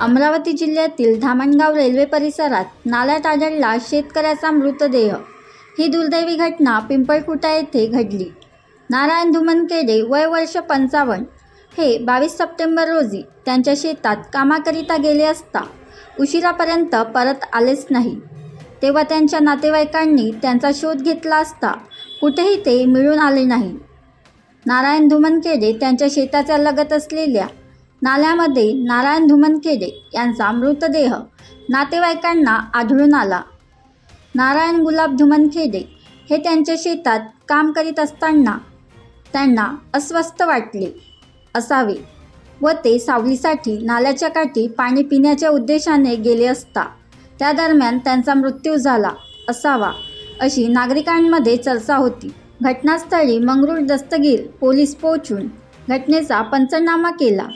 अमरावती जिल्ह्यातील धामणगाव रेल्वे परिसरात नाल्यात आढळला शेतकऱ्याचा मृतदेह. ही दुर्दैवी घटना पिंपळकुटा येथे घडली. नारायण धुमनकेडे वय वर्ष पंचावन्न. हे बावीस सप्टेंबर रोजी त्यांच्या शेतात कामाकरिता गेले असता उशिरापर्यंत परत आलेच नाही. तेव्हा त्यांच्या नातेवाईकांनी त्यांचा शोध घेतला असता कुठेही ते मिळून आले नाही. नारायण धुमनखेडे त्यांच्या शेताच्या लगत असलेल्या नाल्यामध्ये नारायण धुमनखेडे यांचा मृतदेह नातेवाईकांना आढळून आला. नारायण गुलाब धुमनखेडे हे त्यांच्या शेतात काम करीत असताना त्यांना अस्वस्थ वाटले असावे व ते सावलीसाठी नाल्याच्या काठी पाणी पिण्याच्या उद्देशाने गेले असता त्या दरम्यान त्यांचा मृत्यू झाला असावा अशी नागरिकांमध्ये चर्चा होती. घटनास्थळी मंगरूळ दस्तगीर पोलीस पोहोचून घटनेचा पंचनामा केला.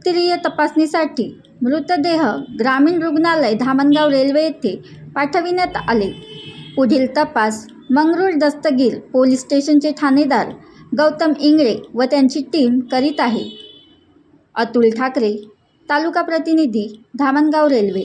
उत्तरीय तपासणीसाठी मृतदेह ग्रामीण रुग्णालय धामणगाव रेल्वे येथे पाठविण्यात आले. पुढील तपास मंगरूळ दस्तगीर पोलीस स्टेशनचे ठाणेदार गौतम इंगळे व त्यांची टीम करीत आहे. अतुल ठाकरे तालुका प्रतिनिधी धामणगाव रेल्वे.